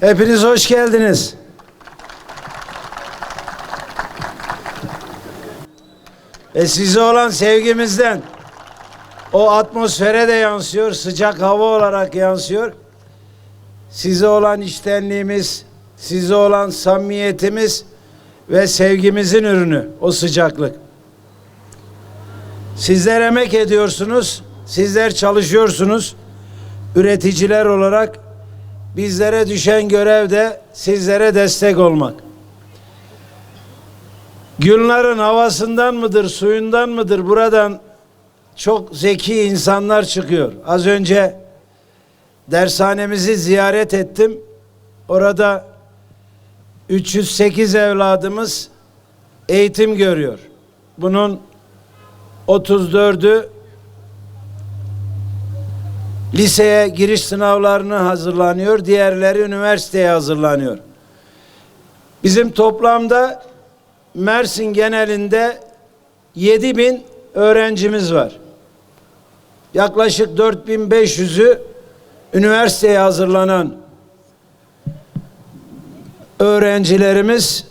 Hepiniz hoş geldiniz. Ve size olan sevgimizden o atmosfere de yansıyor, sıcak hava olarak yansıyor. Size olan içtenliğimiz, size olan samimiyetimiz ve sevgimizin ürünü o sıcaklık. Sizler emek ediyorsunuz, sizler çalışıyorsunuz. Üreticiler olarak bizlere düşen görev de sizlere destek olmak. Günlerin havasından mıdır, suyundan mıdır buradan çok zeki insanlar çıkıyor. Az önce dershanemizi ziyaret ettim. Orada 308 evladımız eğitim görüyor. Bunun 34'ü liseye giriş sınavlarını hazırlanıyor, diğerleri üniversiteye hazırlanıyor. Bizim toplamda Mersin genelinde 7 bin öğrencimiz var. Yaklaşık 4500'ü üniversiteye hazırlanan öğrencilerimiz,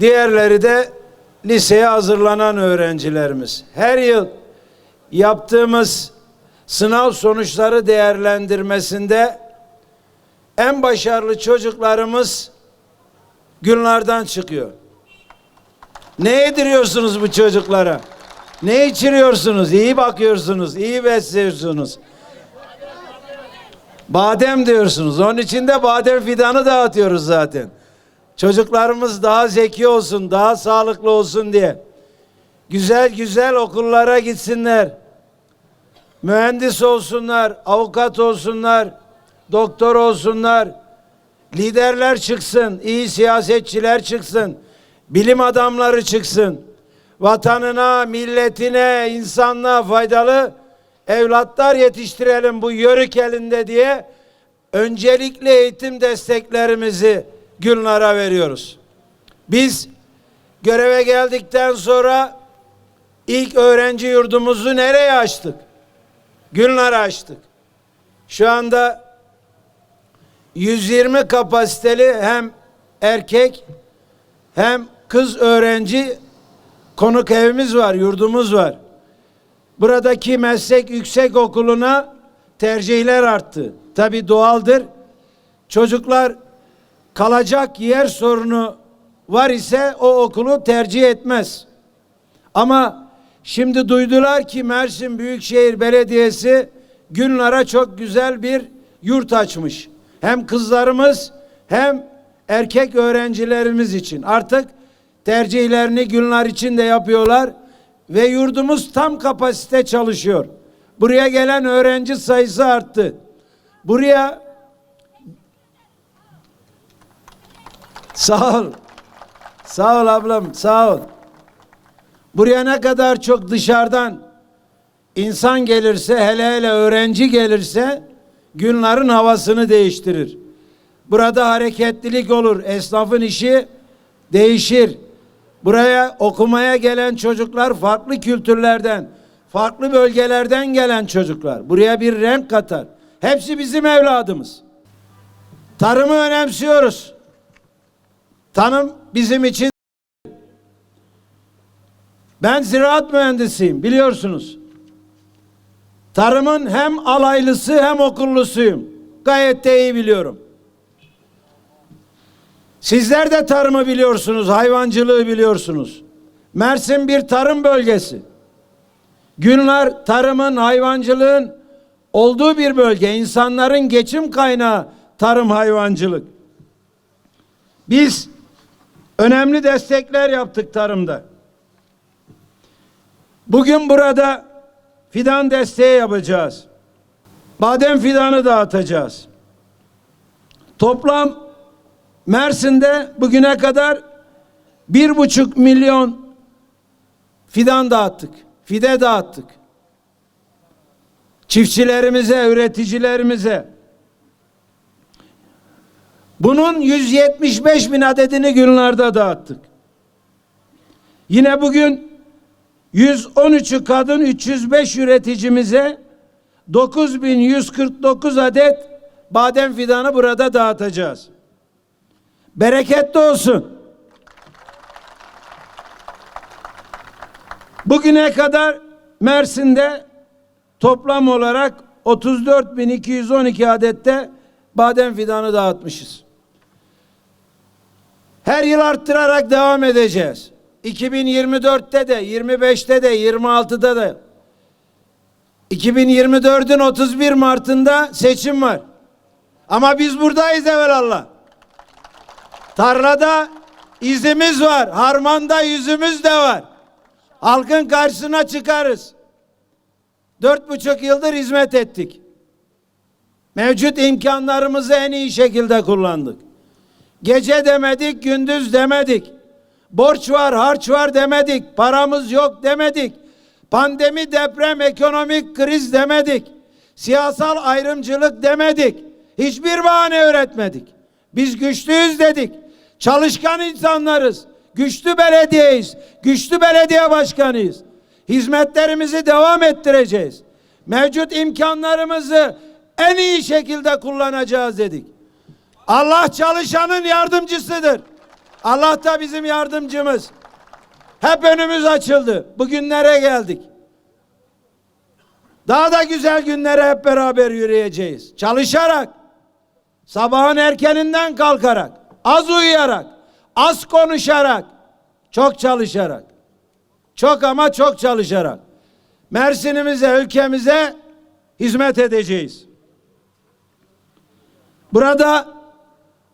diğerleri de liseye hazırlanan öğrencilerimiz. Her yıl yaptığımız sınav sonuçları değerlendirmesinde en başarılı çocuklarımız günlerden çıkıyor. Ne yediriyorsunuz bu çocuklara? Ne içiriyorsunuz? İyi bakıyorsunuz, iyi besliyorsunuz. Badem diyorsunuz. Onun için de badem fidanı dağıtıyoruz zaten. Çocuklarımız daha zeki olsun, daha sağlıklı olsun diye. Güzel güzel okullara gitsinler. Mühendis olsunlar, avukat olsunlar, doktor olsunlar. Liderler çıksın, iyi siyasetçiler çıksın. Bilim adamları çıksın. Vatanına, milletine, insanlığa faydalı evlatlar yetiştirelim bu yörük elinde diye öncelikli eğitim desteklerimizi Gülnar'a veriyoruz. Biz göreve geldikten sonra ilk öğrenci yurdumuzu nereye açtık? Gülnar'a açtık. Şu anda 120 kapasiteli hem erkek hem kız öğrenci konuk evimiz var, yurdumuz var. Buradaki meslek yüksek okuluna tercihler arttı. Tabi doğaldır. Çocuklar kalacak yer sorunu var ise o okulu tercih etmez. Ama şimdi duydular ki Mersin Büyükşehir Belediyesi Günlar'a çok güzel bir yurt açmış. Hem kızlarımız hem erkek öğrencilerimiz için. Artık tercihlerini Günlar için de yapıyorlar ve yurdumuz tam kapasite çalışıyor. Buraya gelen öğrenci sayısı arttı. Buraya Sağ ol. Sağ ol ablam, sağ ol. Buraya ne kadar çok dışarıdan insan gelirse, hele hele öğrenci gelirse günlerin havasını değiştirir. Burada hareketlilik olur. Esnafın işi değişir. Buraya okumaya gelen çocuklar farklı kültürlerden, farklı bölgelerden gelen çocuklar. Buraya bir renk katar. Hepsi bizim evladımız. Tarımı önemsiyoruz. Tanım bizim için ben ziraat mühendisiyim biliyorsunuz. Tarımın hem alaylısı hem okullusuyum. Gayet de iyi biliyorum. Sizler de tarımı biliyorsunuz, hayvancılığı biliyorsunuz. Mersin bir tarım bölgesi. Günler tarımın, hayvancılığın olduğu bir bölge. İnsanların geçim kaynağı tarım, hayvancılık. Biz önemli destekler yaptık tarımda. Bugün burada fidan desteği yapacağız. Badem fidanı dağıtacağız. Toplam Mersin'de bugüne kadar bir buçuk milyon fidan dağıttık. Fide dağıttık. Çiftçilerimize, üreticilerimize Bunun 175 bin adedini günlerde dağıttık. Yine bugün 113'ü kadın 305 üreticimize 9149 adet badem fidanı burada dağıtacağız. Bereketli olsun. Bugüne kadar Mersin'de toplam olarak 34.212 adette badem fidanı dağıtmışız. Her yıl arttırarak devam edeceğiz. 2024'te de, 25'te de, 26'da da 2024'ün 31 Mart'ında seçim var. Ama biz buradayız evvelallah. Tarlada izimiz var. Harmanda yüzümüz de var. Halkın karşısına çıkarız. Dört buçuk yıldır hizmet ettik. Mevcut imkanlarımızı en iyi şekilde kullandık. Gece demedik, gündüz demedik. Borç var, harç var demedik. Paramız yok demedik. Pandemi, deprem, ekonomik kriz demedik. Siyasal ayrımcılık demedik. Hiçbir bahane üretmedik. Biz güçlüyüz dedik. Çalışkan insanlarız. Güçlü belediyeyiz. Güçlü belediye başkanıyız. Hizmetlerimizi devam ettireceğiz. Mevcut imkanlarımızı en iyi şekilde kullanacağız dedik. Allah çalışanın yardımcısıdır. Allah da bizim yardımcımız. Hep önümüz açıldı. Bugünlere geldik. Daha da güzel günlere hep beraber yürüyeceğiz. Çalışarak, sabahın erkeninden kalkarak, az uyuyarak, az konuşarak, çok çalışarak, çok ama çok çalışarak Mersin'imize, ülkemize hizmet edeceğiz. Burada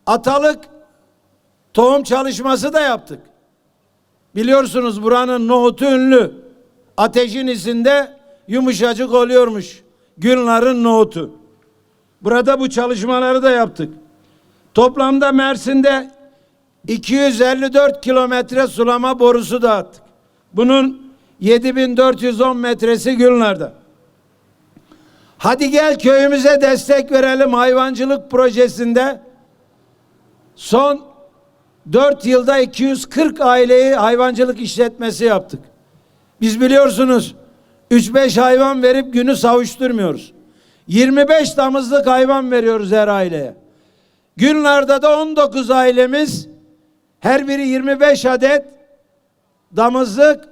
atalık tohum çalışması da yaptık. Biliyorsunuz buranın nohutu ünlü. Ateşin isinde yumuşacık oluyormuş. Günların nohutu. Burada bu çalışmaları da yaptık. Toplamda Mersin'de 254 kilometre sulama borusu dağıttık. Bunun 7410 metresi Gülnar'da. Hadi gel köyümüze destek verelim hayvancılık projesinde. Son 4 yılda 240 aileyi hayvancılık işletmesi yaptık. Biz biliyorsunuz 3-5 hayvan verip günü savuşturmuyoruz. 25 damızlık hayvan veriyoruz her aileye. Günlerde de 19 ailemiz her biri 25 adet damızlık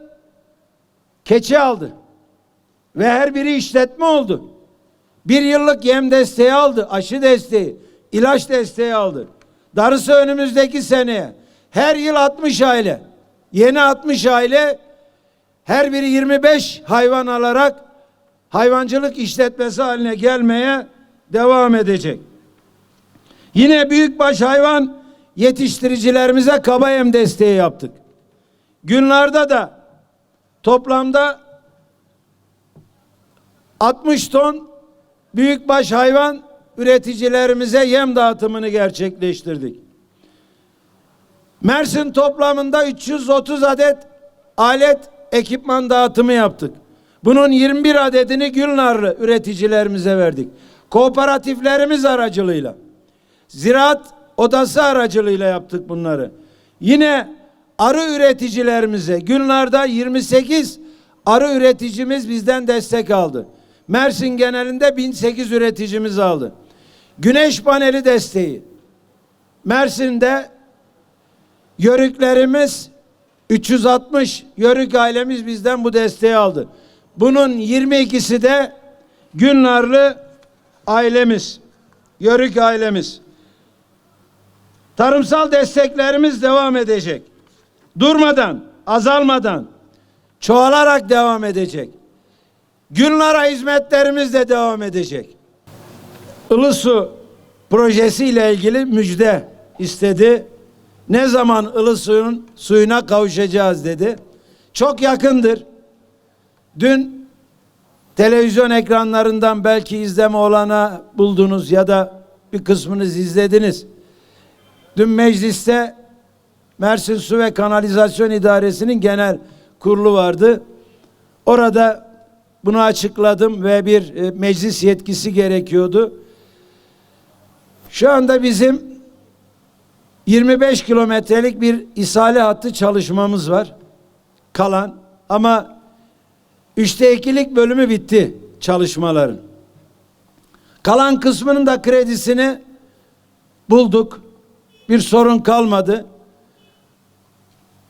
keçi aldı. Ve her biri işletme oldu. Bir yıllık yem desteği aldı, aşı desteği, ilaç desteği aldı. Darısı önümüzdeki seneye. Her yıl 60 aile. Yeni 60 aile her biri 25 hayvan alarak hayvancılık işletmesi haline gelmeye devam edecek. Yine büyükbaş hayvan yetiştiricilerimize kaba yem desteği yaptık. Günlerde de toplamda 60 ton büyükbaş hayvan üreticilerimize yem dağıtımını gerçekleştirdik. Mersin toplamında 330 adet alet ekipman dağıtımı yaptık. Bunun 21 adedini Gülnarlı üreticilerimize verdik. Kooperatiflerimiz aracılığıyla. Ziraat odası aracılığıyla yaptık bunları. Yine arı üreticilerimize Gülnar'da 28 arı üreticimiz bizden destek aldı. Mersin genelinde 1008 üreticimiz aldı. Güneş paneli desteği. Mersin'de yörüklerimiz 360 yörük ailemiz bizden bu desteği aldı. Bunun 22'si de Günlarlı ailemiz. Yörük ailemiz. Tarımsal desteklerimiz devam edecek. Durmadan, azalmadan, çoğalarak devam edecek. Günlara hizmetlerimiz de devam edecek. Ilısu projesi ile ilgili müjde istedi. Ne zaman Ilısu'nun suyuna kavuşacağız dedi. Çok yakındır. Dün televizyon ekranlarından belki izleme olana buldunuz ya da bir kısmınız izlediniz. Dün mecliste Mersin Su ve Kanalizasyon İdaresi'nin genel kurulu vardı. Orada bunu açıkladım ve bir e, meclis yetkisi gerekiyordu. Şu anda bizim 25 kilometrelik bir isale hattı çalışmamız var. Kalan ama üçte ikilik bölümü bitti çalışmaların. Kalan kısmının da kredisini bulduk. Bir sorun kalmadı.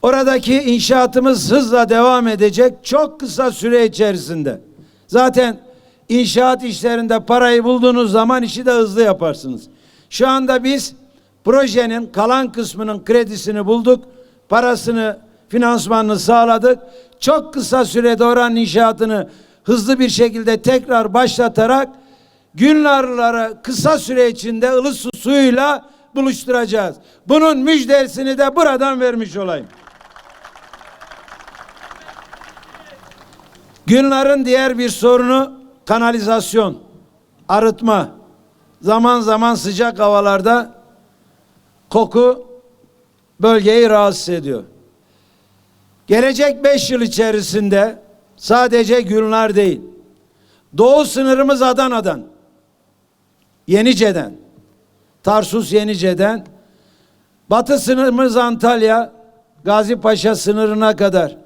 Oradaki inşaatımız hızla devam edecek çok kısa süre içerisinde. Zaten inşaat işlerinde parayı bulduğunuz zaman işi de hızlı yaparsınız. Şu anda biz projenin kalan kısmının kredisini bulduk. Parasını, finansmanını sağladık. Çok kısa sürede oranın inşaatını hızlı bir şekilde tekrar başlatarak Günlarlara kısa süre içinde ılık su suyuyla buluşturacağız. Bunun müjdesini de buradan vermiş olayım. Günların diğer bir sorunu kanalizasyon, arıtma. Zaman zaman sıcak havalarda koku bölgeyi rahatsız ediyor. Gelecek beş yıl içerisinde sadece Gülnar değil, doğu sınırımız Adana'dan, Yenice'den, Tarsus Yenice'den, batı sınırımız Antalya, Gazi Paşa sınırına kadar,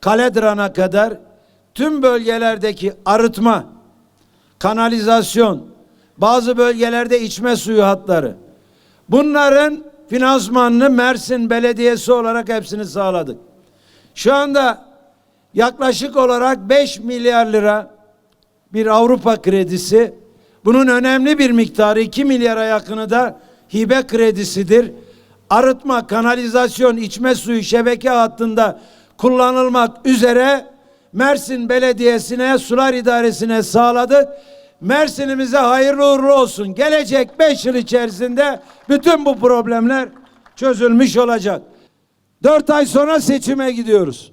Kaledran'a kadar tüm bölgelerdeki arıtma, kanalizasyon, bazı bölgelerde içme suyu hatları. Bunların finansmanını Mersin Belediyesi olarak hepsini sağladık. Şu anda yaklaşık olarak 5 milyar lira bir Avrupa kredisi. Bunun önemli bir miktarı 2 milyara yakını da hibe kredisidir. Arıtma, kanalizasyon, içme suyu şebeke hattında kullanılmak üzere Mersin Belediyesi'ne, Sular İdaresi'ne sağladık. Mersin'imize hayırlı uğurlu olsun. Gelecek 5 yıl içerisinde bütün bu problemler çözülmüş olacak. 4 ay sonra seçime gidiyoruz.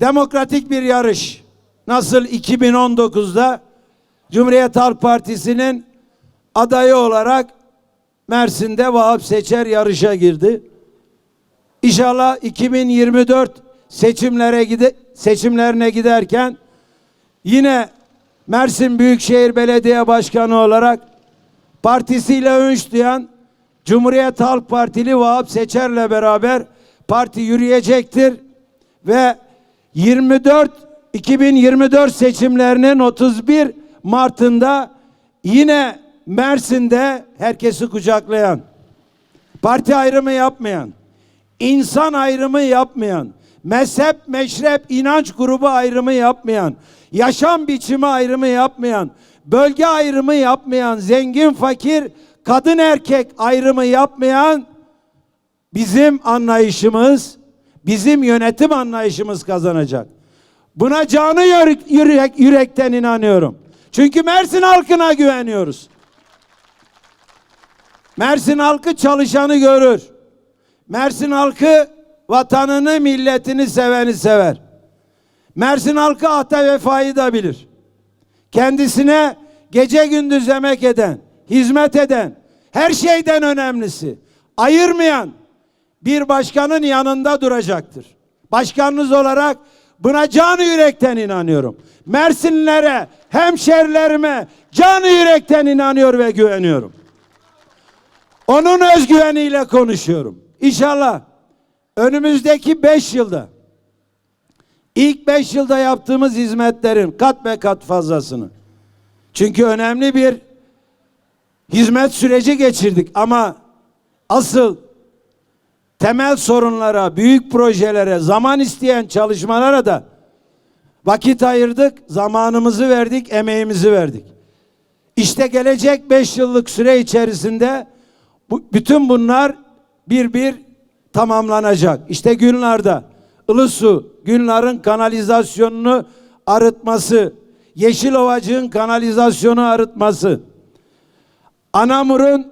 Demokratik bir yarış. Nasıl 2019'da Cumhuriyet Halk Partisi'nin adayı olarak Mersin'de Vahap Seçer yarışa girdi. İnşallah 2024 seçimlere gide seçimlerine giderken yine Mersin Büyükşehir Belediye Başkanı olarak partisiyle duyan Cumhuriyet Halk Partili Vahap Seçer'le beraber parti yürüyecektir ve 24 2024 seçimlerinin 31 Mart'ında yine Mersin'de herkesi kucaklayan, parti ayrımı yapmayan, insan ayrımı yapmayan, mezhep, meşrep, inanç grubu ayrımı yapmayan, yaşam biçimi ayrımı yapmayan, bölge ayrımı yapmayan, zengin, fakir, kadın erkek ayrımı yapmayan bizim anlayışımız, bizim yönetim anlayışımız kazanacak. Buna canı yürek, yürek, yürekten inanıyorum. Çünkü Mersin halkına güveniyoruz. Mersin halkı çalışanı görür. Mersin halkı vatanını, milletini seveni sever. Mersin halkı ata vefayı da bilir. Kendisine gece gündüz emek eden, hizmet eden, her şeyden önemlisi, ayırmayan bir başkanın yanında duracaktır. Başkanınız olarak buna canı yürekten inanıyorum. Mersinlilere, hemşerilerime canı yürekten inanıyor ve güveniyorum. Onun özgüveniyle konuşuyorum. İnşallah önümüzdeki beş yılda ilk beş yılda yaptığımız hizmetlerin kat be kat fazlasını. Çünkü önemli bir hizmet süreci geçirdik ama asıl temel sorunlara, büyük projelere, zaman isteyen çalışmalara da vakit ayırdık, zamanımızı verdik, emeğimizi verdik. İşte gelecek beş yıllık süre içerisinde bu, bütün bunlar bir bir tamamlanacak. İşte Gülnar'da. Ilısu, Gülnar'ın kanalizasyonunu arıtması, Yeşilovacık'ın kanalizasyonu arıtması, Anamur'un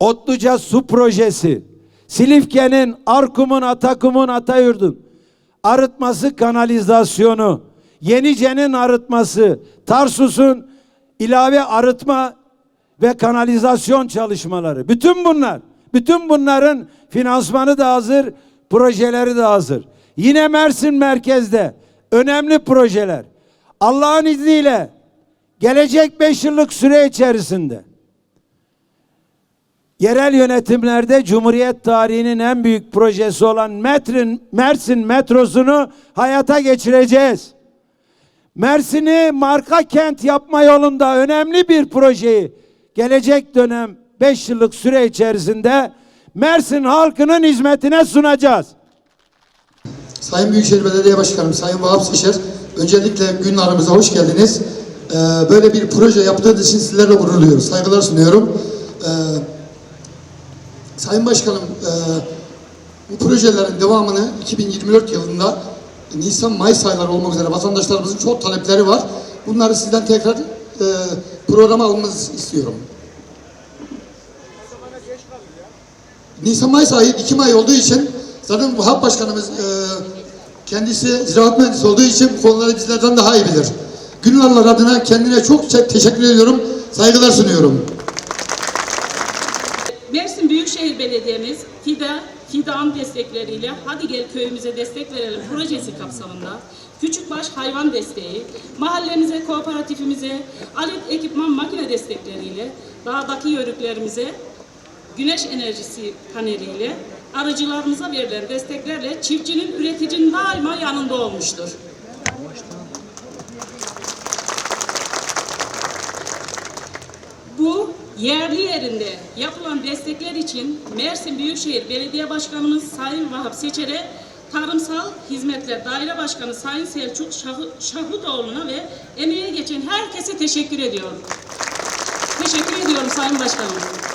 Otluca su projesi, Silifke'nin, Arkum'un, Atakum'un, Atayurt'un arıtması, kanalizasyonu, Yenice'nin arıtması, Tarsus'un ilave arıtma ve kanalizasyon çalışmaları. Bütün bunlar, bütün bunların finansmanı da hazır, projeleri de hazır. Yine Mersin merkezde önemli projeler. Allah'ın izniyle gelecek beş yıllık süre içerisinde Yerel yönetimlerde Cumhuriyet tarihinin en büyük projesi olan Metrin, Mersin metrosunu hayata geçireceğiz. Mersin'i marka kent yapma yolunda önemli bir projeyi gelecek dönem 5 yıllık süre içerisinde Mersin halkının hizmetine sunacağız. Sayın Büyükşehir Belediye Başkanım, Sayın Vahap Seçer, öncelikle gün aramıza hoş geldiniz. Ee, böyle bir proje yaptığınız için sizlerle gurur. Saygılar sunuyorum. Ee, Sayın Başkanım, e, bu projelerin devamını 2024 yılında Nisan-Mayıs ayları olmak üzere vatandaşlarımızın çok talepleri var. Bunları sizden tekrar e, programa almanızı istiyorum. Nisan-Mayıs ayı Ekim ayı olduğu için zaten Vahap Başkanımız e, kendisi ziraat mühendisi olduğu için bu konuları bizlerden daha iyi bilir. Gülnarlar adına kendine çok te- teşekkür ediyorum. Saygılar sunuyorum. Mersin Büyükşehir Belediye'miz FİDA, FİDA'nın destekleriyle Hadi Gel Köyümüze Destek Verelim projesi kapsamında Küçükbaş Hayvan Desteği, mahallemize, kooperatifimize, alet ekipman makine destekleriyle dağdaki yörüklerimize güneş enerjisi paneliyle arıcılarımıza verilen desteklerle çiftçinin, üreticinin daima yanında olmuştur. Bu yerli yerinde yapılan destekler için Mersin Büyükşehir Belediye Başkanımız Sayın Vahap Seçer'e Tarımsal Hizmetler Daire Başkanı Sayın Selçuk Şahutoğlu'na ve emeğe geçen herkese teşekkür ediyorum. Teşekkür ediyorum Sayın Başkanım.